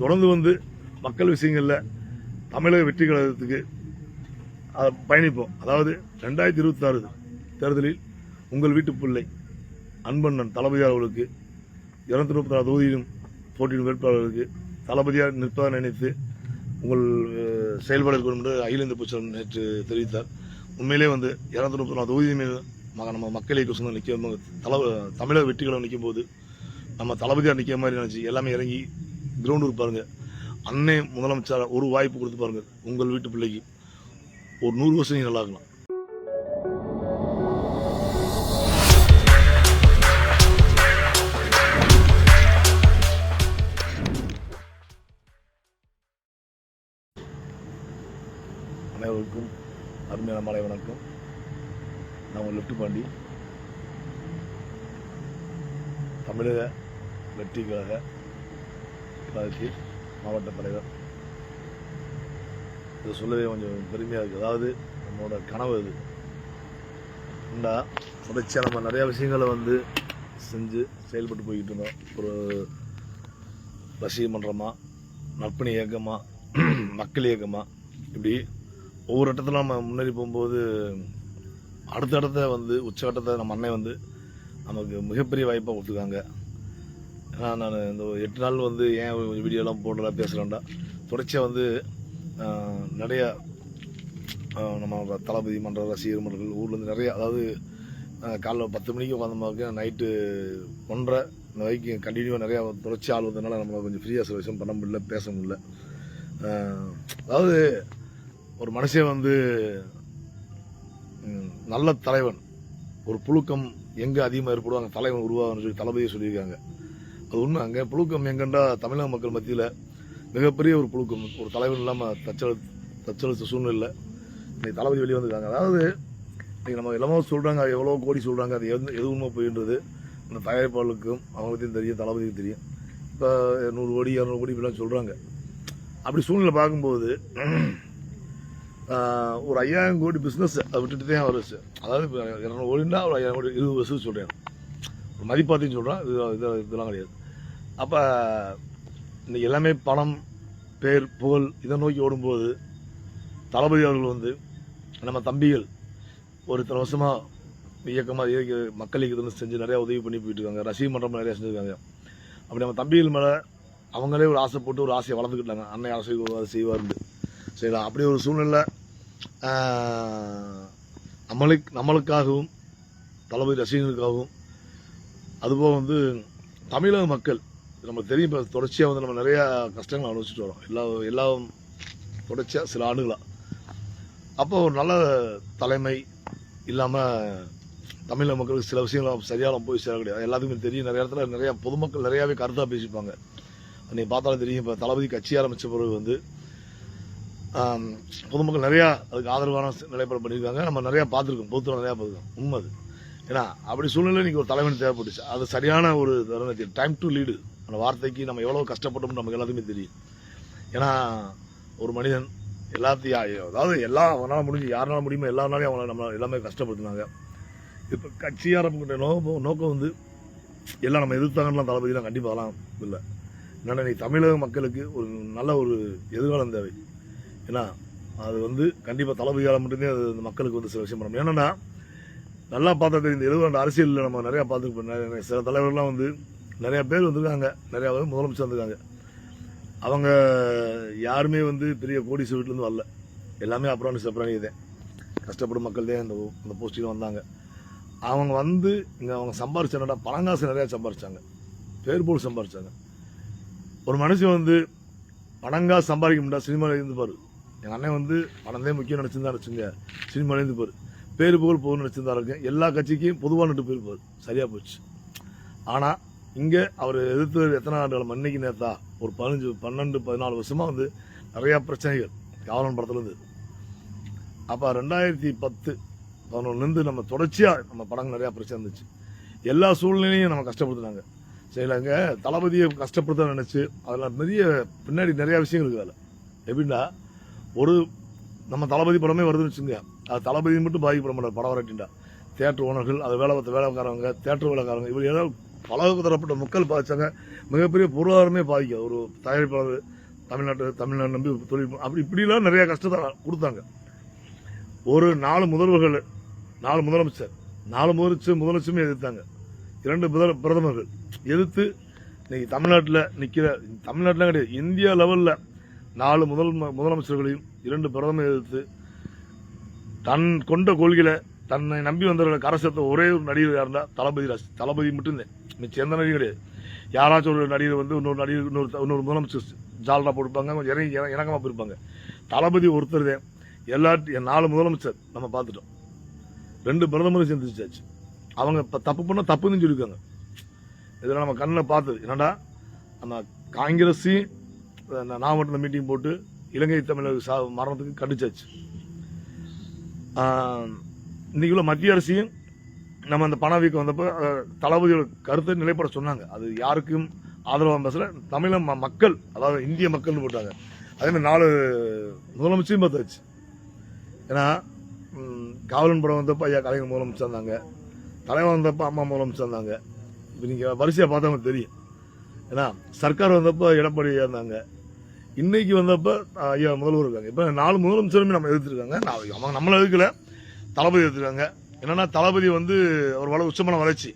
தொடர்ந்து வந்து மக்கள் விஷயங்களில் தமிழக வெற்றி கழகத்துக்கு அதை பயணிப்போம். அதாவது ரெண்டாயிரத்தி இருபத்தாறு தேர்தலில் உங்கள் வீட்டு பிள்ளை அன்பண்ணன் தளபதியார் அவர்களுக்கு இருநூத்தி முப்பத்தி நாலு தொகுதியிலும் போட்டியிடும் வேட்பாளர்களுக்கு தளபதியாக நிற்பதாக நினைத்து உங்கள் அஹ், செயல்பட இருக்கணும் என்று அகில இந்திய புச்சம் நேற்று தெரிவித்தார். உண்மையிலே வந்து இருநூத்தி முப்பத்தி நாலு தொகுதி ம- நம்ம மக்களை கொசம் நிற்க தல தமிழக வெற்றிகளும் நிற்கும் போது நம்ம தளபதியாக நிற்கிற மாதிரி நினச்சி எல்லாமே இறங்கி கிரவுண்டு பாருங்கள் அன்னை முதலமைச்சர் ஒரு வாய்ப்பு கொடுத்து பாருங்க. உங்கள் வீட்டு பிள்ளைக்கு. ஒரு நூறு வருஷம் நீங்க நல்லா இருக்கலாம். அனைவருக்கும் அருமையான மாலை வணக்கம். நான் உங்கள் லெப்ட் பாண்டி. தமிழக வெற்றிக்காக கழக மாவட்ட தலைவர். இதை சொல்லவே கொஞ்சம் பெருமையாக இருக்குது அதாவது நம்மளோட கனவு இது. ஏண்டா தொடர்ச்சியாக நம்ம நிறையா விஷயங்களை வந்து செஞ்சு செயல்பட்டு போய்கிட்டு இருந்தோம். ஒரு ரசிக மன்றமாக நற்பணி இயக்கமாக மக்கள் இயக்கமாக இப்படி ஒவ்வொரு இடத்துல நம்ம முன்னேறி போகும்போது அடுத்தடுத்த வந்து உச்சகட்டத்தை நம்ம அண்ணன் வந்து நமக்கு மிகப்பெரிய வாய்ப்பாக கொடுத்துருக்காங்க. நான் இந்த ஒரு எட்டு நாள் வந்து ஏன் வீடியோலாம் போடுறா பேசுகிறேன்டா தொடர்ச்சியாக வந்து நிறையா நம்ம தளபதி மன்ற ரசிகர் மன்றங்கள் ஊர்லேருந்து நிறையா அதாவது காலைல பத்து மணிக்கு உட்காந்தமாக்க நைட்டு ஒன்றரை இந்த வரைக்கும் கண்டினியூவாக நிறையா தொடர்ச்சி ஆள் வந்ததுனால நம்மளை கொஞ்சம் ஃப்ரீயாக சில விஷயம் பண்ண முடியல பேச முடியல. அதாவது ஒரு மனுஷன் வந்து நல்ல தலைவன். ஒரு புழுக்கம் எங்கே அதிகமாக ஏற்படுவாங்க தலைவன் உருவாகணும்னு சொல்லி தளபதியை சொல்லியிருக்காங்க. அது உண்மை அங்கே புழுக்கம் எங்கண்டா தமிழக மக்கள் மத்தியில் மிகப்பெரிய ஒரு புழுக்கம். ஒரு தலைவன் இல்லாமல் தச்சல் தச்சலித்த சூழ்நிலை இன்னைக்கு தளபதி வெளியே வந்திருக்காங்க. அதாவது இன்னைக்கு நம்ம எல்லாமோ சொல்கிறாங்க எவ்வளோ கோடி சொல்கிறாங்க அது எது எது உண்மை போயின்றது. அந்த தயாரிப்பாளருக்கும் அவங்களுக்கும் தெரியும் தளபதிக்கும் தெரியும். இப்போ நூறு கோடி இரநூறு கோடி இப்படிலாம் சொல்கிறாங்க அப்படி சூழ்நிலை பார்க்கும்போது ஒரு ஐயாயிரம் கோடி பிஸ்னஸ் அதை விட்டுட்டு தான் வருச்சு அதாவது இப்போ இரநூறு கோடினா ஒரு ஐயாயிரம் கோடி இருபது வருஷம் சொல்கிறேன் ஒரு மதிப்பாத்தையும் சொல்கிறேன் இது இதெல்லாம் கிடையாது. அப்போ இந்த எல்லாமே பணம் பேர் புகழ் இதை நோக்கி ஓடும்போது தளபதி அவர்கள் வந்து நம்ம தம்பிகள் ஒரு இத்தனை வருஷமாக இயக்கமாக இயக்க மக்கள் இயக்கத்தில் செஞ்சு நிறையா உதவி பண்ணி போயிட்டுருக்காங்க. ரசிக மன்றம் நிறையா செஞ்சுருக்காங்க. அப்படி நம்ம தம்பிகள் மேலே அவங்களே ஒரு ஆசை போட்டு ஒரு ஆசையை வளர்ந்துக்கிட்டாங்க அன்னை ஆசை அதை செய்வார்னு செய்யலாம் அப்படி ஒரு சூழ்நிலை நம்மளுக்கு நம்மளுக்காகவும் தளபதி ரசிகர்களுக்காகவும் அதுபோக வந்து தமிழக மக்கள் நமக்கு தெரியும் இப்போ தொடர்ச்சியாக வந்து நம்ம நிறையா கஷ்டங்கள் அனுபவிச்சுட்டு வரோம். எல்லா எல்லா தொடர்ச்சியாக சில ஆண்டுகளாக அப்போ ஒரு நல்ல தலைமை இல்லாமல் தமிழக மக்களுக்கு சில விஷயங்கள் சரியாக போய் சேர கிடையாது எல்லாத்துக்குமே தெரியும். நிறைய இடத்துல நிறையா பொதுமக்கள் நிறையாவே கருத்தாக பேசிப்பாங்க. நீங்கள் பார்த்தாலும் தெரியும் இப்போ தளபதி கட்சி ஆரம்பித்த பிறகு வந்து பொதுமக்கள் நிறையா அதுக்கு ஆதரவான நிலைப்பாடு பண்ணியிருக்காங்க. நம்ம நிறையா பார்த்துருக்கோம். பொதுத்துறை நிறையா பார்த்துருக்கோம். உண்மை அது. ஏன்னா அப்படி சூழ்நிலை இன்றைக்கி ஒரு தலைவன் தேவைப்பட்டுச்சு. அது சரியான ஒரு தருணத்தில் டைம் டு லீடு. அந்த வார்த்தைக்கு நம்ம எவ்வளோ கஷ்டப்பட்டோம் நமக்கு எல்லாத்துக்குமே தெரியும். ஏன்னா ஒரு மனிதன் எல்லாத்தையும் அதாவது எல்லா அவனால் முடிஞ்சு யாருனாலும் முடியுமோ எல்லாருனாலையும் அவங்கள நம்ம எல்லாமே கஷ்டப்படுத்தினாங்க. இப்போ கட்சியாக நோக்கம் நோக்கம் வந்து எல்லாம் நம்ம எதிர்த்தாங்கலாம் தளபதிலாம் கண்டிப்பாக அதெல்லாம் இல்லை. என்னென்னா நீ தமிழக மக்களுக்கு ஒரு நல்ல ஒரு எதிர்காலம் தேவை. ஏன்னா அது வந்து கண்டிப்பாக தளபதியால் மட்டுமே அது அந்த மக்களுக்கு வந்து சில விஷயம் பண்ணணும் என்னென்னா நல்லா பார்த்தா தெரியும் இந்த எழுபது அரசியலில் நம்ம நிறையா பார்த்துருப்போம். சில தலைவர்கள்லாம் வந்து நிறையா பேர் வந்திருக்காங்க. நிறையா பேர் முதலமைச்சர் வந்திருக்காங்க. அவங்க யாருமே வந்து பெரிய கோடிஸ் வீட்டிலேருந்து வரல. எல்லாமே அப்புறம் செப்பரானி தான். கஷ்டப்படும் மக்கள் தான் இந்த இந்த போஸ்டில் வந்தாங்க. அவங்க வந்து இங்கே அவங்க சம்பாரிச்ச என்னடா பணங்காசு நிறையா சம்பாரித்தாங்க பேர் போல் சம்பாரித்தாங்க ஒரு மனுஷன் வந்து பணங்காசு சம்பாதிக்க முடியாது சினிமாவில் இருந்து எங்கள் அண்ணன் வந்து பணம் முக்கியம் நினச்சிருந்தா நினச்சிங்க சினிமாவில் இருந்துப்பார் பேர் புகழ் போகணும்னு நினச்சிருந்தா இருக்கேன் எல்லா கட்சிக்கும் பொதுவானட்டு போயிருப்பார். சரியாக போச்சு. ஆனால் இங்கே அவர் எதிர்த்து எத்தனை ஆண்டுகள்? மன்னிக்கு நேத்தா. ஒரு பதினஞ்சு பன்னெண்டு பதினாலு வருஷமாக வந்து நிறையா பிரச்சனைகள். காவலன் படத்துலேருந்து. அப்போ ரெண்டாயிரத்தி பத்து பதினொன்றுலேருந்து நம்ம தொடர்ச்சியாக நம்ம படங்கள் நிறையா பிரச்சனை இருந்துச்சு. எல்லா சூழ்நிலையும் நம்ம கஷ்டப்படுத்துனாங்க. சரிங்களா தளபதியை கஷ்டப்படுத்த நினச்சி அதில் நிறைய பின்னாடி நிறையா விஷயங்கள் இருக்குது அதில். எப்படின்னா ஒரு நம்ம தளபதி படமே வருதுன்னு வச்சுங்க அது தளபதி மட்டும் பாதிக்கப்பட மாட்டார் படம் வரட்டின்டா தேட்டர் ஓனர்கள் அது வேலை பார்த்த வேலைக்காரவங்க தேட்டர் வேலைக்காரங்க இவர் ஏதாவது பல தரப்பட்ட மக்கள் பாதித்தாங்க மிகப்பெரிய பொருளாதாரமே பாதிக்கும் ஒரு தயாரிப்பாளர் தமிழ்நாட்டு தமிழ்நாடு நம்பி தொழில் அப்படி இப்படிலாம் நிறையா கஷ்டத்தை கொடுத்தாங்க. ஒரு நாலு முதல்வர்கள் நாலு முதலமைச்சர் நாலு முதலமைச்சர் முதலமைச்சருமே எதிர்த்தாங்க. இரண்டு முதல் பிரதமர்கள் எதிர்த்து இன்னைக்கு தமிழ்நாட்டில் நிற்கிற தமிழ்நாட்டில் கிடையாது இந்தியா லெவலில் நாலு முதல் முதலமைச்சர்களையும் இரண்டு பிரதமர் எதிர்த்து தன் கொண்ட கொள்கையில் தன்னை நம்பி வந்தவர்களுக்கு கரை சேர்த்த ஒரே ஒரு நடிகர் இருந்தால் தளபதி ராஜ். தளபதி மட்டும்தான் மிச்சம் எந்த நடிகர் கிடையாது. யாராச்சும் ஒரு நடிகர் வந்து இன்னொரு நடிகர் இன்னொரு இன்னொரு முதலமைச்சர் ஜால்ரா போட்டுப்பாங்க கொஞ்சம் இறங்கி இணக்கமாக போயிருப்பாங்க. தளபதி ஒருத்தர் தான். எல்லா நாலு முதலமைச்சர் நம்ம பார்த்துட்டோம். ரெண்டு பிரதமரும் சந்திச்சாச்சு அவங்க இப்போ தப்பு பண்ணால் தப்புன்னு சொல்லியிருக்காங்க. இதெல்லாம் நம்ம கண்ணில் பார்த்தது. என்னடா நம்ம காங்கிரஸையும் அஹ், நாகப்பட்டினம் மீட்டிங் போட்டு இலங்கை தமிழர் சா மரணத்துக்கு கண்டிச்சாச்சு. இன்றைக்கி உள்ள மத்திய அரசையும் நம்ம அந்த பணவீக்கம் வந்தப்போ தளபதியோட கருத்தை நிலைப்பட சொன்னாங்க. அது யாருக்கும் ஆதரவாக பேசல தமிழ ம- மக்கள் அதாவது இந்திய மக்கள்னு போட்டாங்க. அதே மாதிரி நாலு முதலமைச்சரையும் பார்த்தாச்சு. ஏன்னா காவலன் படம் வந்தப்போ ஐயா கலைஞர் முதலமைச்சர் இருந்தாங்க. தலைவன் வந்தப்போ அம்மா முதலமைச்சர் இருந்தாங்க. இப்போ நீங்கள் வரிசையாக பார்த்தவங்க தெரியும். ஏன்னா சர்க்கார் வந்தப்போ எடப்பாடியாக இருந்தாங்க. இன்னைக்கு வந்தப்போ ஐயா முதல்வர் இருக்காங்க. இப்போ நாலு முதலமைச்சருமே நம்ம எதிர்த்துருக்காங்க. நான் அவங்க நம்மளை எதிர்க்கல. தளபதி எடுத்துருக்காங்க. என்னன்னா தளபதி வந்து அவர் வள உச்சமான வளர்ச்சி.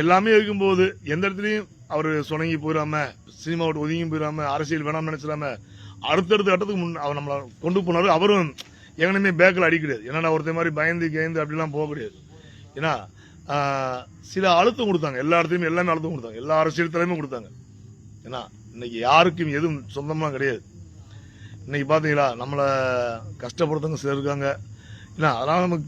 எல்லாமே இருக்கும்போது எந்த இடத்துலையும் அவர் சுணங்கி போயிடாம சினிமா விட்டு ஒதுங்கி போயிடாம அரசியல் வேணாம்னு நினைச்சிடாம அடுத்தடுத்த கட்டத்துக்கு முன் அவர் நம்மளை கொண்டு போனாரு. அவரும் எங்கனையுமே பேக்கில் அடிக்கிறாரு ஏன்னா ஒருத்தர் மாதிரி பயந்து கேந்து அப்படிலாம் போக கிடையாது ஏன்னா சில அழுத்தம் கொடுத்தாங்க. எல்லா இடத்துலையுமே எல்லாமே அழுத்தம் கொடுத்தாங்க. எல்லா அரசியல் தலைமையும் கொடுத்தாங்க. ஏன்னா இன்னைக்கு யாருக்கும் எதுவும் சொந்தமாக கிடையாது. இன்னைக்கு பார்த்தீங்களா நம்மளை கஷ்டப்படுறவங்க சிலர் இருக்காங்க. ஏன்னா அதனால நமக்கு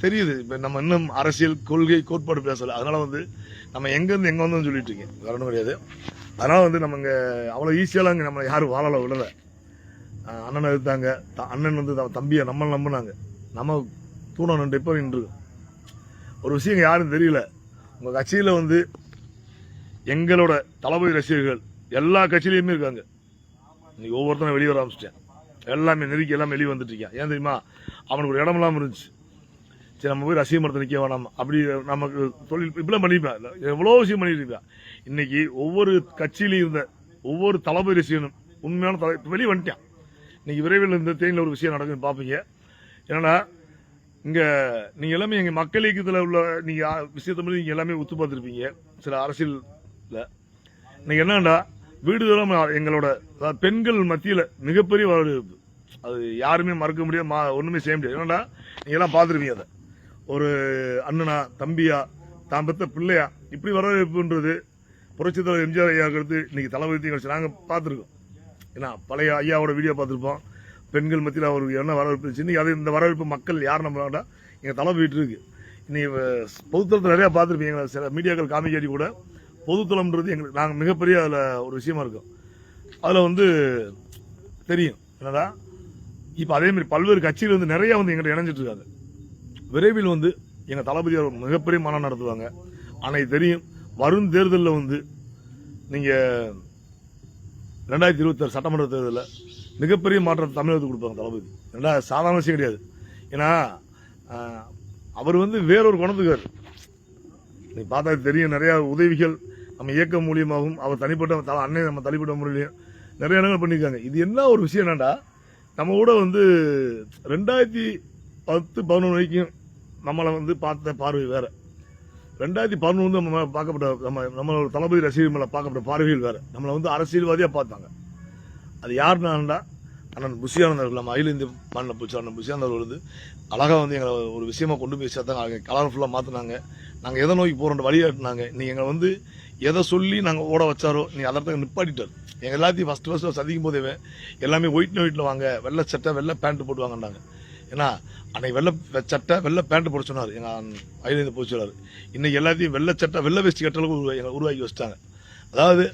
தெரியுது. இப்போ நம்ம இன்னும் அரசியல் கொள்கை கோட்பாடு பேசல அதனால வந்து நம்ம எங்கேருந்து எங்கே வந்தோம்னு சொல்லிட்டு இருக்கேன் வரணும் கிடையாது. அதனால வந்து நம்ம இங்கே அவ்வளோ ஈஸியாலாம் இங்கே நம்மளை யாரும் வாழலை விடலை. அண்ணனை எதிர்த்தாங்க. த- அண்ணன் வந்து த- தம்பியை நம்மளை நம்பினாங்க. நம்ம தூணம் நின்று இப்போ நின்று ஒரு விஷயம் இங்க யாரும் தெரியல. உங்கள் கட்சியில் வந்து எங்களோட தளபதி ரசிகர்கள் எல்லா கட்சியிலையுமே இருக்காங்க. இன்னைக்கு ஒவ்வொருத்தரும் வெளியே வர ஆரம்பிச்சிட்டேன். எல்லாமே நெருக்கி எல்லாம் வெளியே வந்துட்டுருக்கேன் ஏன் தெரியுமா? அவனுக்கு ஒரு இடம் இல்லாமல் இருந்துச்சு. சரி நம்ம போய் ரசிக மரத்தை நிற்க வேணாம். அப்படி நமக்கு தொழில் இப்படிலாம் பண்ணியிருப்பேன் எவ்வளோ விஷயம் பண்ணியிருப்பேன் இன்னைக்கு ஒவ்வொரு கட்சியிலையும் இருந்த ஒவ்வொரு தளபதி ரசிகனும் உண்மையான தலை வெளியே வந்துட்டான். இன்னைக்கு விரைவில் இந்த தேனியில் ஒரு விஷயம் நடக்குன்னு பார்ப்பீங்க. ஏன்னா இங்கே நீங்கள் எல்லாமே எங்கள் மக்கள் இயக்கத்தில் உள்ள நீங்கள் விஷயத்தை மாதிரி நீங்கள் எல்லாமே ஒத்து பார்த்துருப்பீங்க. சில அரசியலில். இன்னைக்கு என்னன்னா வீடு எங்களோட பெண்கள் மத்தியில் மிகப்பெரிய வரவேற்பு அது யாருமே மறக்க முடியாது மா ஒன்றுமே செய்ய முடியாது. என்னடா நீங்கள் எல்லாம் பார்த்துருப்பீங்க அதை. ஒரு அண்ணனா தம்பியா தான் பெற்ற பிள்ளையா இப்படி வரவேற்புன்றது புரட்சித் தலைவர் எம்ஜிஆர் ஐயா கருத்து இன்னைக்கு தளபதி கட்சி நாங்கள் பார்த்துருக்கோம். ஏன்னா பழைய ஐயாவோட வீடியோ பார்த்துருப்போம். பெண்கள் மத்தியில் அவருக்கு என்ன வரவேற்பு இருந்துச்சு? இன்னைக்கு அது இந்த வரவேற்பு மக்கள் யார் நம்புறாங்கன்னா எங்கள் தளபதி வீட்டு இருக்கு. இன்னைக்கு பொதுத்தளத்தில் நிறையா பார்த்துருப்பீங்க. சில மீடியாக்கள் காமிக்காட்டி கூட பொதுத்தளம்ன்றது எங்களுக்கு நாங்கள் மிகப்பெரிய அதில் ஒரு விஷயமா இருக்கும். அதில் வந்து தெரியும். என்னடா? இப்போ அதேமாதிரி பல்வேறு கட்சிகள் வந்து நிறையா வந்து எங்கள்கிட்ட இணைஞ்சிட்டு இருக்காங்க விரைவில் வந்து எங்கள் தளபதி அவர் மிகப்பெரிய மாநாடு நடத்துவாங்க. ஆனால் தெரியும். வரும் தேர்தலில் வந்து நீங்கள் ரெண்டாயிரத்தி இருபத்தாறு சட்டமன்ற தேர்தலில் மிகப்பெரிய மாற்றத்தை தமிழகத்துக்கு கொடுப்பாங்க தளபதி. ரெண்டா சாதாரண விஷயம் கிடையாது. ஏன்னா அவர் வந்து வேறொரு குணத்துக்கார். நீ பார்த்தா தெரியும். நிறையா உதவிகள் நம்ம இயக்கம் மூலியமாகவும் அவர் தனிப்பட்ட அன்னை நம்ம தனிப்பட்ட முறையிலையும் நிறைய இடங்கள் பண்ணியிருக்காங்க. இது என்ன ஒரு விஷயம் என்னடா நம்ம கூட வந்து ரெண்டாயிரத்தி பத்து பதினொன்று வரைக்கும் நம்மளை வந்து பார்த்த பார்வை வேற. ரெண்டாயிரத்தி பதினொன்று வந்து நம்ம பார்க்கப்பட்ட நம்ம நம்மளோட தளபதி ரசிகர் மேலே பார்க்கப்பட்ட பார்வைகள் வேற. நம்மளை வந்து அரசியல்வாதியாக பார்த்தாங்க. அது யாருனாண்டா அண்ணன் புஷியானந்தர் நம்ம அகில இந்திய மாநில பூச்சி அண்ணன் புஷியானந்தர் வந்து அழகாக வந்து எங்களை ஒரு விஷயமா கொண்டு போய் சேர்த்தாங்க. கலர்ஃபுல்லாக மாற்றினாங்க நாங்கள் எதை நோக்கி போகிறோன்ற வழிகாட்டினாங்க நீ எங்களை வந்து எதை சொல்லி நாங்கள் ஓட வச்சாரோ நீ அதை நிப்பாட்டிட்டார். எங்கள் எல்லாத்தையும் ஃபஸ்ட் ஃபஸ்ட்டு சந்திக்கும் போதே எல்லாமே ஒயிட் ஒயிட்டில் வாங்க வெள்ளை சட்டை வெள்ளை பேண்ட்டு போட்டுவாங்கன்னாங்க. ஏன்னா அன்னைக்கு வெள்ளை சட்டை வெள்ளை பேண்ட்டு போட சொன்னார். எங்கள் அகில போய் பூச்சியாளர் இன்னைக்கு எல்லாத்தையும் வெள்ளை சட்டை வெள்ளை வேஸ்ட் கட்டளவுக்கு உருவா எங்களை உருவாக்கி வச்சிட்டாங்க. அதாவது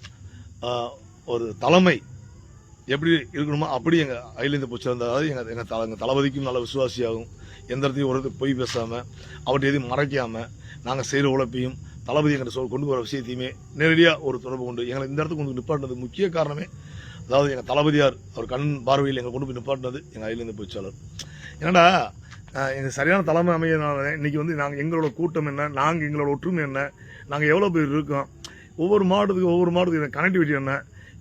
ஒரு தலைமை எப்படி இருக்கணுமோ அப்படி எங்கள் அகில போச்சு பூச்சி அதாவது எங்கள் எங்கள் தலை எங்கள் தளபதிக்கும் நல்ல விசுவாசியாகும் எந்த இடத்தையும் ஒரு போய் பேசாமல் அவர்கிட்ட எதையும் மறைக்காமல் நாங்கள் செய்கிற உழைப்பையும் தளபதி எங்கிட்ட சொல் கொண்டு வர விஷயத்தையுமே நேரடியாக ஒரு தொடர்பு கொண்டு எங்களை இந்த இடத்துக்கு கொண்டு நிப்பாட்டினது முக்கிய காரணமே அதாவது எங்கள் தளபதியார் அவர் கண் பார்வையில் எங்களை கொண்டு போய் நிப்பாட்டினது எங்கள் அகில இந்திய ஏன்னா எங்கள் சரியான தலைமை அமையனால இன்றைக்கி வந்து நாங்கள் எங்களோட கூட்டம் என்ன நாங்கள் எங்களோட ஒற்றுமை என்ன நாங்கள் எவ்வளோ பேர் இருக்கோம் ஒவ்வொரு மாவட்டத்துக்கு ஒவ்வொரு மாவட்டத்துக்கு கனெக்டிவிட்டி என்ன.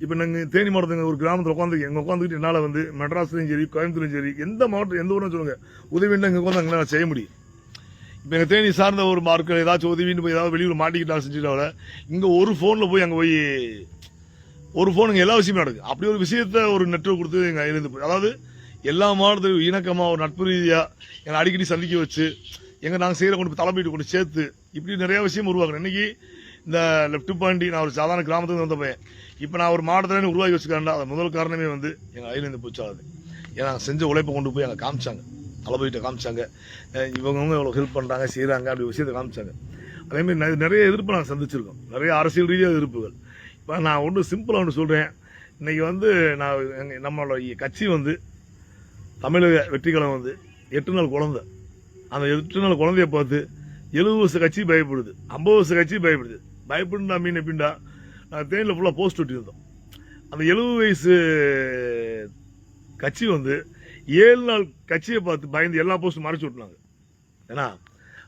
இப்போ நாங்கள் தேனி மாவட்டத்துக்கு ஒரு கிராமத்தில் உட்காந்து எங்கள் உட்காந்துக்கிட்டு என்னால் வந்து மெட்ராஸ்லையும் சரி கோயம்புத்தூர்லையும் சரி எந்த மாவட்டம் எந்த ஊர்னு சொல்லுங்கள் உதவின்னு எங்கள் உட்காந்து எங்களால் செய்ய முடியும். எங்கள் தேனி சார்ந்த ஒரு மார்க்கு ஏதாச்சும் உதவின்னு போய் ஏதாவது வெளியூர் மாட்டிக்கிட்டாலும் செஞ்சுட்டாவில் இங்கே ஒரு ஃபோனில் போய் அங்கே போய் ஒரு ஃபோனுங்க எல்லா விஷயமும் நடக்குது. அப்படி ஒரு விஷயத்த ஒரு நெட்ஒர்க் கொடுத்து எங்கள் இருந்து அதாவது எல்லா மாவட்டத்திலும் இணக்கமாக ஒரு நட்பு ரீதியாக எங்களை அடிக்கடி சந்திக்க வச்சு எங்கள் நாங்கள் செய்கிற கொண்டு போய் தலைமையிட்டு கொண்டு சேர்த்து இப்படி நிறையா விஷயம் உருவாக்குறேன். இன்னைக்கு இந்த லெஃப்ட் பாண்டி நான் ஒரு சாதாரண கிராமத்துக்கு வந்த பையன். இப்போ நான் ஒரு மாவட்டத்தில் உருவாக்கி வச்சுக்கிறேன்டா அது முதல் காரணமே வந்து எங்கள் கையிலேருந்து போச்சாது ஏன்னா செஞ்ச உழைப்பை கொண்டு போய் அங்கே காமிச்சாங்க. தளபதிட்ட காமிச்சாங்க. இவங்கவுங்க இவ்வளோ ஹெல்ப் பண்ணுறாங்க செய்கிறாங்க அப்படி விஷயத்தை காமிச்சாங்க. அதேமாதிரி நிறைய நிறைய எதிர்ப்பு நாங்கள் சந்திச்சிருக்கோம். நிறைய அரசியல் ரீதியாக எதிர்ப்புகள். இப்போ நான் ஒன்று சிம்பிளாக ஒன்று சொல்கிறேன் இன்றைக்கி வந்து நான் எங்கள் நம்மளோட கட்சி வந்து தமிழக வெற்றிக்கலம் வந்து எட்டு நாள் குழந்த. அந்த எட்டு நாள் குழந்தைய பார்த்து எழுபது வருஷ கட்சி பயப்படுது ஐம்பது வருஷ கட்சி பயப்படுது. பயப்படுனா மீன் எப்படின்னா நாங்கள் தேனியில் ஃபுல்லாக போஸ்ட் ஒட்டியிருந்தோம். அந்த எழுபது வயசு கட்சி வந்து ஏழு நாள் கட்சியை பார்த்து பயந்து எல்லா போஸ்ட்டும் மறைச்சு விட்டுனாங்க. ஏன்னா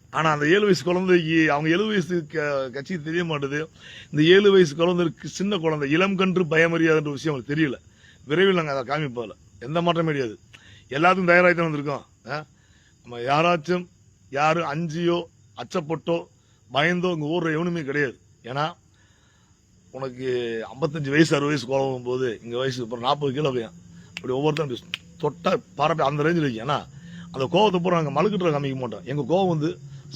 ஆனால் அந்த ஏழு வயசு குழந்தைக்கு அவங்க ஏழு வயசு க- கட்சி தெரிய மாட்டுது. இந்த ஏழு வயசு குழந்தைக்கு சின்ன குழந்தை இளம் கன்று பயமறியாதுன்ற விஷயம் அவங்களுக்கு தெரியல. விரைவில் நாங்கள் அதை காமிப்போம்ல எந்த மாற்றம் கிடையாது. எல்லாத்துக்கும் தயாராகி தான் வந்திருக்கோம். ஆ? நம்ம யாராச்சும் யாரும் அஞ்சியோ அச்சப்பட்டோ பயந்தோ இங்கே ஊர்ற எவனுமே கிடையாது. ஏன்னா உனக்கு ஐம்பத்தஞ்சு வயசு அறுபது வயசு கோலம் போது இங்கே வயசு அப்புறம் நாற்பது கிலோ பையன். அப்படி ஒவ்வொருத்தரும் பேசணும். தொட்ட பரப்பி அந்த ரேஞ்சில் இருக்கு ஏன்னா அந்த கோவத்தை பூரா நாங்கள் மலுக்கிட்ட காமிக்க மாட்டோம் எங்கள் கோவம் வந்து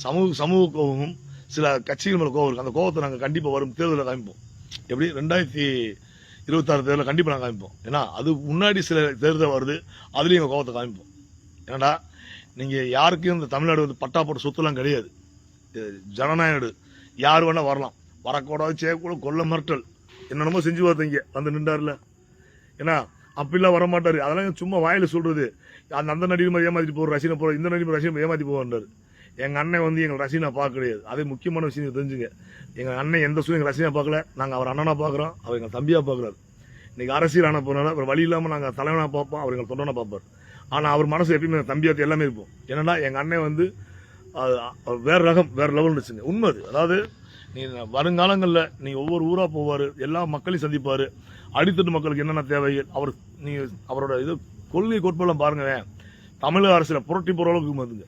சமூக சமூக கோபமும் சில கட்சிகள் மேலே கோவம் இருக்குது அந்த கோவத்தை நாங்கள் கண்டிப்பாக வரும் தேர்தலில் காமிப்போம். எப்படி? ரெண்டாயிரத்தி இருபத்தாறு தேர்தலில் கண்டிப்பாக நாங்கள் காமிப்போம். ஏன்னா அது முன்னாடி சில தேர்தல் வருது அதுலேயும் எங்கள் கோவத்தை காமிப்போம். ஏன்னா நீங்கள் யாருக்கும் இந்த தமிழ்நாடு வந்து பட்டா போட்ட சொத்துலாம் கிடையாது. இது ஜனநாயக யார் வேணால் வரலாம். வரக்கூடாது செய்யக்கூடாது கொல்ல மிரட்டல். என்னென்னமோ செஞ்சு பார்த்தீங்க வந்து நின்றார்ல. ஏன்னா அப்படிலாம் வரமாட்டார். அதெல்லாம் சும்மா வாயில் சொல்கிறது அந்த அந்த நடிகர் மாதிரி ஏமாற்றி போகிற ரசிகனை போகிற இந்த நடிகர் ரசிகனை ஏமாற்றி போவார் எங்கள் அண்ணன் வந்து எங்கள் ரசிகனை பார்க்க கிடையாது. அதே முக்கியமான விஷயம் தெரிஞ்சுங்க. எங்கள் அண்ணன் எந்த சூழ்நிலை எங்கள் ரசிகனை பார்க்கல நாங்கள் அவர் அண்ணனாக பார்க்குறோம் அவர் எங்கள் தம்பியாக பார்க்குறாரு. இன்றைக்கி அரசியல் ஆன போனாலும் அவர் வழி இல்லாமல் நாங்கள் தலைவனாக பார்ப்போம் அவர் எங்கள் தொண்டனை பார்ப்பார். ஆனால் அவர் மனசு எப்பயுமே எங்கள் எல்லாமே இருப்போம். ஏன்னா எங்கள் அண்ணன் வந்து அது ரகம் வேறு லெவல்னு வச்சுங்க. உண்மை அது. அதாவது நீ வருங்காலங்களில் நீ ஒவ்வொரு ஊராக போவார் எல்லா மக்களையும் சந்திப்பார். அடித்தட்டு மக்களுக்கு என்னென்ன தேவைகள் அவர் நீ அவரோட இது கொள்கை கோட்பாடெல்லாம் பாருங்களேன் தமிழக அரசில் புரட்டி போகிற அளவுக்கு வந்துங்க.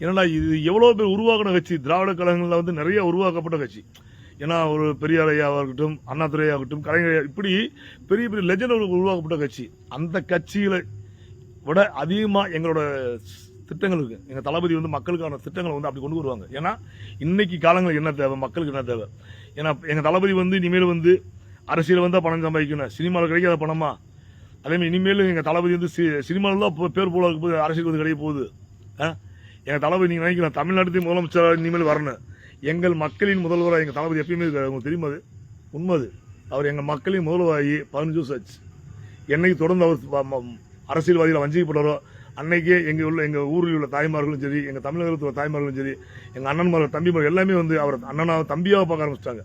ஏன்னா இது எவ்வளோ பேர் உருவாக்கின கட்சி? திராவிட கழகங்களில் வந்து நிறைய உருவாக்கப்பட்ட கட்சி. ஏன்னா ஒரு பெரியார் ஐயாவாக இருக்கட்டும் அண்ணாதுரை இருக்கட்டும் கலைஞர் இப்படி பெரிய பெரிய லெஜண்ட் உருவாக்கப்பட்ட கட்சி. அந்த கட்சிகளை விட அதிகமாக எங்களோட திட்டங்கள் இருக்குது எங்கள் தளபதி வந்து மக்களுக்கான திட்டங்களை வந்து அப்படி கொண்டு வருவாங்க. ஏன்னா இன்றைக்கி காலங்களுக்கு என்ன தேவை? மக்களுக்கு என்ன தேவை? ஏன்னா எங்கள் தளபதி வந்து இனிமேல் வந்து அரசியல் வந்தால் பணம் சம்பாதிக்கணும். சினிமாவில் கிடைக்காத பணமா? அதேமாதிரி இனிமேல் எங்கள் தளபதி வந்து சி சினிமாவில் தான் பேர் போல போது அரசியல் வந்து கிடைக்க போகுது. எங்கள் தளபதி நீங்கள் நினைக்கலாம் தமிழ்நாட்டுக்கு முதலமைச்சர் இனிமேல் வரணும். எங்கள் மக்களின் முதல்வராக எங்கள் தளபதி எப்பயுமே உங்களுக்கு தெரியுமா அது? உண்மை அது. அவர் எங்கள் மக்களின் முதல்வராகி பதினஞ்சு வருஷம் ஆச்சு. என்னைக்கு தொடர்ந்து அவர் அரசியல்வாதிகளை வஞ்சிக்கப்பட்டாரோ அன்னைக்கே எங்கள் உள்ள எங்கள் ஊரில் உள்ள தாய்மார்களும் சரி எங்கள் தமிழகத்தில் உள்ள தாய்மார்களும் சரி எங்கள் அண்ணன்மார்கள் தம்பிமார்கள் எல்லாமே வந்து அவர் அண்ணனாக தம்பியாக பார்க்க ஆரம்பிச்சிட்டாங்க.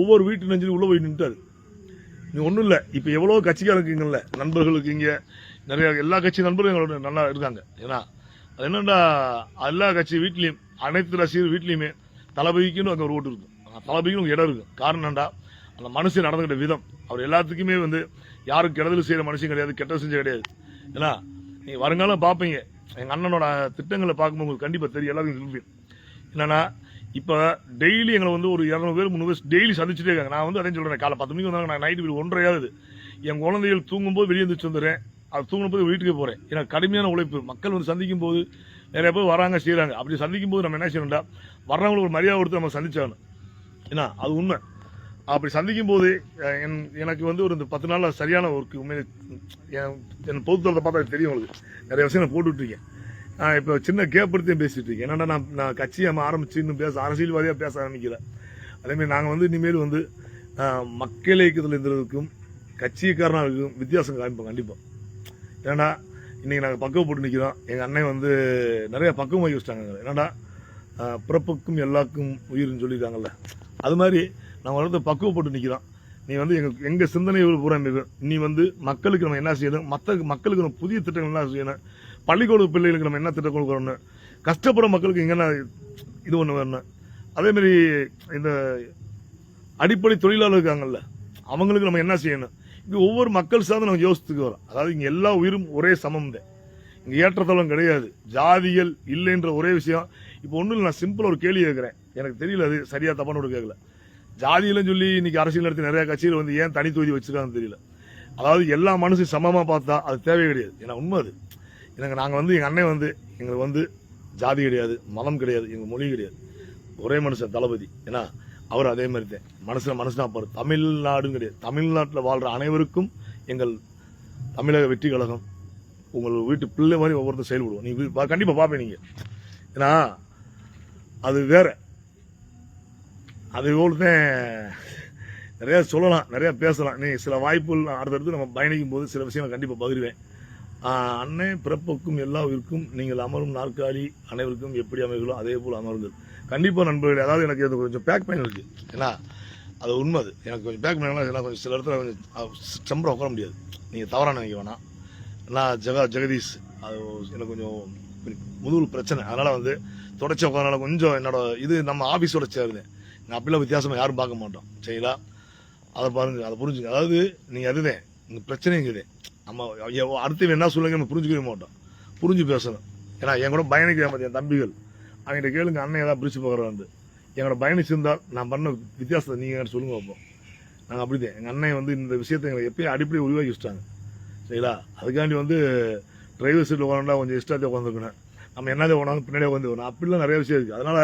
ஒவ்வொரு வீட்டு நெஞ்சிலும் உள்ளே போய் நின்றுட்டார் நீ ஒன்றும் இல்லை. இப்போ எவ்வளோ கட்சிக்காரங்க இருக்கீங்கல்ல நண்பர்களுக்கு இங்கே. நிறைய எல்லா கட்சி நண்பர்களும் எங்களோட நல்லா இருக்காங்க. ஏன்னா அது என்னென்னா எல்லா கட்சி வீட்லேயும் அனைத்து ரசிகர் வீட்லேயுமே தளபதிக்குன்னு அங்கே ஒரு ஓட்டு இருக்கும் அந்த தளபதிக்குன்னு ஒரு இடம் இருக்கும் காரணம் என்னடா அந்த மனுஷன் நடந்துக்கிட்ட விதம். அவர் எல்லாத்துக்குமே வந்து யாரும் கெடுதல் செய்கிற மனுஷன் கிடையாது கெட்டது செஞ்ச கிடையாது. ஏன்னா நீ வருங்காலம் பார்ப்பீங்க. எங்கள் அண்ணனோட திட்டங்களை பார்க்கும்போது உங்களுக்கு கண்டிப்பாக தெரியும். எல்லாருக்கும் சொல்லுவேன் என்னென்னா இப்போ டெய்லி எங்களை வந்து ஒரு இரநூறு பேர் முந்நூறு பேர் டெய்லி சந்திச்சுட்டே இருக்காங்க. நான் வந்து அதே சொல்கிறேன் காலை பத்து மணிக்கு வந்தாங்க. நான் நைட்டு வீடு ஒன்றையாவது. என் குழந்தைகள் தூங்கும்போது வெளியே வந்துச்சு வந்துடுறேன். அது தூங்கும் போது வீட்டுக்கு போகிறேன் ஏன்னா கடுமையான உழைப்பு. மக்கள் வந்து சந்திக்கும் போது நிறைய பேர் வராங்க செய்கிறாங்க அப்படி சந்திக்கும் போது நம்ம என்ன செய்யணும்டா? வர்றவங்களுக்கு ஒரு மரியாதை கொடுத்து நம்ம சந்திச்சாகணும். ஏன்னா அது உண்மை. அப்படி சந்திக்கும் போது என் எனக்கு வந்து ஒரு இந்த பத்து நாளில் சரியான ஒர்க்கு உண்மையிலே என் என் பொதுத்தளத்தை பார்த்தா எனக்கு தெரியும் உங்களுக்கு. நிறைய விஷயம் நான் போட்டுட்ருக்கேன் நான் இப்போ சின்ன கேப்படுத்தியும் பேசிட்டு இருக்கேன். என்னன்னா நான் நான் கட்சியை ஆரம்பிச்சு இன்னும் பேச அரசியல்வாதியாக பேச ஆரம்பிக்கிறேன் அதேமாதிரி நாங்கள் வந்து இனிமேல் வந்து மக்கள் இயக்கத்தில் இருந்ததுக்கும் கட்சிக்காரனாக வித்தியாசம் காமிப்போம் கண்டிப்பாக ஏன்னா இன்றைக்கி நாங்கள் பக்குவம் போட்டு நிற்கிறோம் எங்கள் அண்ணன் வந்து நிறைய பக்குவம் வாங்கி வச்சிட்டாங்க என்னடா பிறப்புக்கும் எல்லாருக்கும் உயிர்னு சொல்லியிருக்காங்கல்ல. அது மாதிரி நாங்கள் வந்து பக்குவப்பட்டு நிற்கிறோம் நீ வந்து எங்கள் எங்கள் சிந்தனை பூரா இருக்கு. நீ வந்து மக்களுக்கு நம்ம என்ன செய்யணும்? மற்ற மக்களுக்கு நம்ம புதிய திட்டங்கள் என்ன செய்யணும்? பள்ளிக்கூட பிள்ளைகளுக்கு நம்ம என்ன திட்டம் கொடுக்கணும் கஷ்டப்படுற மக்களுக்கு எங்கன்னா இது ஒன்று வேணும் அதேமாரி இந்த அடிப்படை தொழிலாளர் இருக்காங்கல்ல அவங்களுக்கு நம்ம என்ன செய்யணும்? இது ஒவ்வொரு மக்கள் சார்ந்து நம்ம யோசித்துக்கு வரோம். அதாவது இங்கே எல்லா உயிரும் ஒரே சமம் தான் இங்கே ஏற்றத்தளம் கிடையாது. ஜாதிகள் இல்லைன்ற ஒரே விஷயம். இப்போ ஒன்றும் இல்லை நான் சிம்பிள் ஒரு கேள்வி கேட்குறேன். எனக்கு தெரியல அது சரியாக தப்பான ஒரு கேட்கல. ஜாதியிலும் சொல்லி இன்னைக்கு அரசியல் நடத்தி நிறையா கட்சிகள் வந்து ஏன் தனி தொகுதி வச்சிருக்காங்கன்னு தெரியல. அதாவது எல்லா மனுஷன் சமமாக பார்த்தா அது தேவை கிடையாது. ஏன்னா உண்மை அது. எனக்கு நாங்கள் வந்து எங்கள் அண்ணன் வந்து எங்களுக்கு வந்து ஜாதி கிடையாது மதம் கிடையாது எங்கள் மொழி கிடையாது. ஒரே மனுஷன் தளபதி. ஏன்னா அவர் அதே மாதிரி தான் மனசில் மனசுனா பாரு. தமிழ்நாடுன்னு கிடையாது. தமிழ்நாட்டில் வாழ்கிற அனைவருக்கும் எங்கள் தமிழக வெற்றி கழகம் உங்கள் வீட்டு பிள்ளை மாதிரி ஒவ்வொருத்தரும் செயல்படுவோம். நீங்கள் கண்டிப்பாக பார்ப்பேன் நீங்கள் ஏன்னா அது வேற. அது போல தான் நிறையா சொல்லலாம் நிறையா பேசலாம். நீ சில வாய்ப்புகள் நான் அடுத்தடுத்து நம்ம பயணிக்கும் போது சில விஷயங்கள் கண்டிப்பாக பகிர்வேன். அன்னை பிறப்புக்கும் எல்லா உயிருக்கும் நீங்கள் அமரும் நாற்காலி அனைவருக்கும் எப்படி அமைகளோ அதே போல் அமருங்கள். கண்டிப்பாக நண்பர்களே அதாவது எனக்கு இது கொஞ்சம் பேக் பெயின் இருக்குது ஏன்னா அது உண்மை அது. எனக்கு கொஞ்சம் பேக் பெயின் ஏன்னா கொஞ்சம் சில இடத்துல கொஞ்சம் செம்பரம் உட்கார முடியாது. நீங்கள் தவறாக நினைக்க வேணாம். நான் ஜெகா ஜெகதீஷ் அது எனக்கு கொஞ்சம் முதுகில் பிரச்சனை. அதனால் வந்து தொடச்சி உட்காரனால கொஞ்சம் என்னோட இது நம்ம ஆஃபீஸோட சேருது நான் அப்படிலாம் வித்தியாசமாக யாரும் பார்க்க மாட்டோம். சரிங்களா? அதை பாருங்க அதை புரிஞ்சுங்க. அதாவது நீங்கள் அதுதான். உங்கள் பிரச்சனைங்குது நம்ம ஐயோ, என்ன சொல்லுங்க நம்ம புரிஞ்சுக்கவே மாட்டோம் புரிஞ்சு பேசணும். ஏன்னா என் கூட பயணிக்கிற மாதிரி என் தம்பிகள். அவங்ககிட்ட கேளுங்க அண்ணன் ஏதாவது பிரித்து பார்க்குறாண்டு எங்களோட பயணிச்சிருந்தால் நான் பண்ண வித்தியாசத்தை நீங்கள் சொல்லுங்க வைப்போம் நாங்கள் அப்படிதான் எங்கள் அண்ணன் வந்து இந்த விஷயத்தை எங்களை எப்பயும் அடிப்படை உருவாக்கிச்சிட்டாங்க. சரிங்களா? அதுக்காண்டி வந்து டிரைவர் சீட்டில் உட்காந்தா கொஞ்சம் இஷ்டத்தை உட்காந்துருக்கணும் நம்ம என்னதே உணவு பின்னாடியே உட்காந்து வரணும் அப்படிலாம் நிறைய விஷயம் இருக்குது அதனால்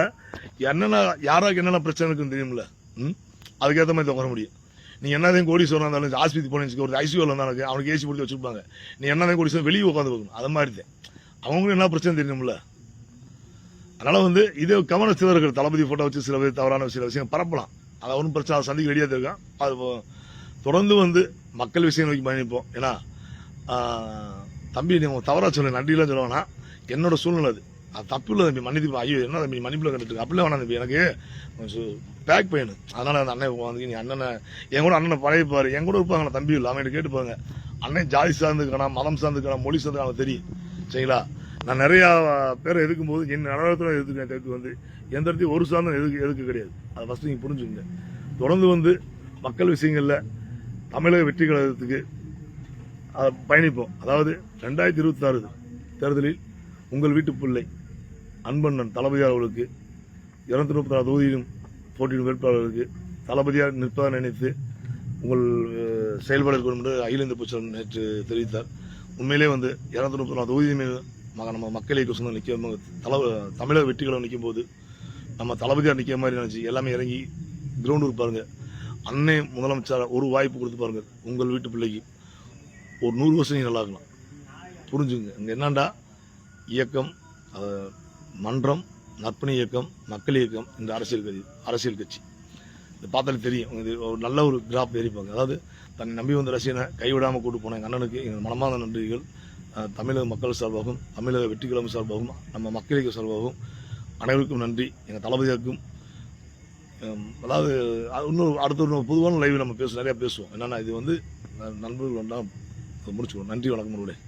என்னென்ன யாராருக்கு என்னென்ன பிரச்சனை இருக்குன்னு தெரியும்ல ம்? அதுக்கேற்ற மாதிரி உட்கார முடியும். நீ என்னதான் கோடீஸ்வரன் இருந்தாலும் ஆஸ்பத்திரி போனேன் ஒரு ஐசியூவில் இருந்தாலும் அவனுக்கு ஏசி பிடிச்சி வச்சுருப்பாங்க நீ என்னதான் கோடீஸ்வரன் வெளியே உட்காந்து பார்க்கணும். அது மாதிரி தான். அவங்களும் என்ன பிரச்சனை தெரியணும்ல அதனால் வந்து இதே கவன இருக்கிற தளபதி ஃபோட்டோ வச்சு சில பேர் தவறான சில விஷயம் பரப்பலாம். அதை ஒன்றும் பிரச்சனை அதை சந்திக்க ரெடியாக இருக்கான். அது தொடர்ந்து வந்து மக்கள் விஷயம் நோக்கி பயணிப்போம். ஏன்னா தம்பி நீ தவறாக சொல்ல நன்றிலாம் சொல்லுவேன்னா என்னோட சூழ்நிலை அது. அது தப்பு இல்லை தம்பி மன்னிப்பு ஐயோ என்ன தம்பி மன்னிப்பில் கண்டுட்டு அப்படிலாம் வேணாம் தம்பி எனக்கு பேக் பெயின். அதனால் அந்த அண்ணன் வந்து நீ அண்ணனை என் கூட அண்ணனை பழகிப்பார். என் கூட இருப்பாங்க தம்பி இல்லை அவன் கேட்டுப்பாங்க. அண்ணன் ஜாதி சார்ந்துருக்கானா மதம் சார்ந்துருக்கானா மொழி சார்ந்து தெரியும். சரிங்களா? நான் நிறையா பேரை எதுக்கும்போது என் நடவடிக்கை எதுக்கு எதுக்கு வந்து எந்த இடத்தையும் ஒரு சார்ந்த எதுக்கு எதுக்கு கிடையாது. அதை ஃபஸ்ட்டு நீங்கள் புரிஞ்சுங்க தொடர்ந்து வந்து மக்கள் விஷயங்களில் தமிழக வெற்றி கழகத்துக்கு அதை பயணிப்போம். அதாவது ரெண்டாயிரத்தி இருபத்தாறு தேர்தலில் உங்கள் வீட்டு பிள்ளை அன்பண்ணன் தளபதியார் அவர்களுக்கு இருநூத்தி முப்பத்தி நாலு தொகுதியிலும் போட்டியிடும் வேட்பாளர்களுக்கு தளபதியார் நிற்பதாக நினைத்து உங்கள் அஹ், செயல்பட இருக்கணும் என்று அகில இந்திய நேற்று தெரிவித்தார். உண்மையிலே வந்து இருநூத்தி முப்பத்தி நாலு தொகுதியுமே நம்ம மக்களை கொசம் நிற்க தல தமிழக வெற்றிகளும் நிற்கும் போது நம்ம தளபதியார் நிற்கிற மாதிரி நினச்சி எல்லாமே இறங்கி கிரவுண்டுக்கு பாருங்க. அன்னை முதலமைச்சர் ஒரு வாய்ப்பு கொடுத்து பாருங்கள் உங்கள் வீட்டு பிள்ளைக்கு ஒரு நூறு வருஷம் நல்லா இருக்கலாம். புரிஞ்சுங்க இங்கே என்னண்டா? இயக்கம் மன்றம் நற்பணி இயக்கம் மக்கள் இயக்கம் இந்த அரசியல் கட்சி அரசியல் கட்சி. இது பார்த்தாலே தெரியும். இது ஒரு நல்ல ஒரு கிராப் ஏறிப்பாங்க அதாவது தன்னை நம்பி வந்த ரசிகனை கைவிடாமல் கூட்டு போன எங்கள் அண்ணனுக்கு எங்கள் மனமார்ந்த நன்றிகள். தமிழக மக்கள் சார்பாகவும் தமிழக வெற்றிக்கிழமை சார்பாகவும் நம்ம மக்கள் இயக்க சார்பாகவும் அனைவருக்கும் நன்றி. எங்கள் தளபதியாருக்கும் அதாவது இன்னொரு அடுத்த ஒரு பொதுவான லைவ் நம்ம பேசுவோம். நிறையா பேசுவோம். என்னென்னா இது வந்து ந- நண்பர்கள் வந்தால் முடிச்சுக்கணும் நன்றி வணக்கம் உங்களுடைய